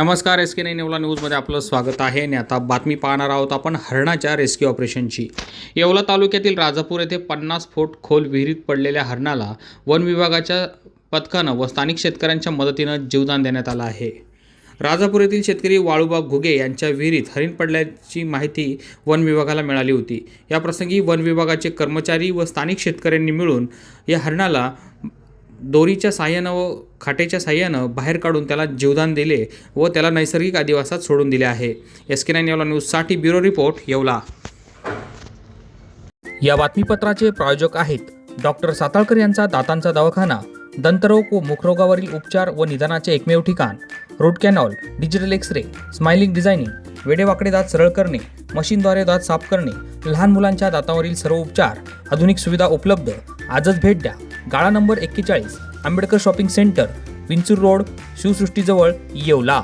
नमस्कार S K nine Yeola न्यूजमध्ये आपलं स्वागत आहे. आणि आता बातमी पाहणार आहोत आपण हरणाच्या रेस्क्यू ऑपरेशनची. येवला तालुक्यातील राजापूर येथे पन्नास फूट खोल विहिरीत पडलेल्या हरणाला वन विभागाच्या पथकानं व स्थानिक शेतकऱ्यांच्या मदतीनं जीवदान देण्यात आलं आहे. राजापूर येथील शेतकरी वाळूबा घुगे यांच्या विहिरीत हरिण पडल्याची माहिती वन विभागाला मिळाली होती. या प्रसंगी वन विभागाचे कर्मचारी व स्थानिक शेतकऱ्यांनी मिळून या हरणाला दोरीच्या साह्यानं व खाटेच्या साह्यानं बाहेर काढून त्याला जीवदान दिले व त्याला नैसर्गिक आदिवासात सोडून दिले आहे. एस के नाईन येवला न्यूजसाठी ब्युरो रिपोर्ट येवला. या बातमीपत्राचे प्रायोजक आहेत डॉक्टर साताळकर यांचा दातांचा दवाखाना दंतरोग व मुखरोगावरील उपचार व निदानाचे एकमेव ठिकाण root canal digital x ray smiling designing वेडेवाकडे दात सरळ करणे मशीनद्वारे दात साफ करणे लहान मुलांच्या दातावरील सर्व उपचार आधुनिक सुविधा उपलब्ध आजच भेट द्या. गाळा नंबर एक्केचाळीस Ambedkar shopping centre Vinchur road शिवसृष्टीजवळ Yeola.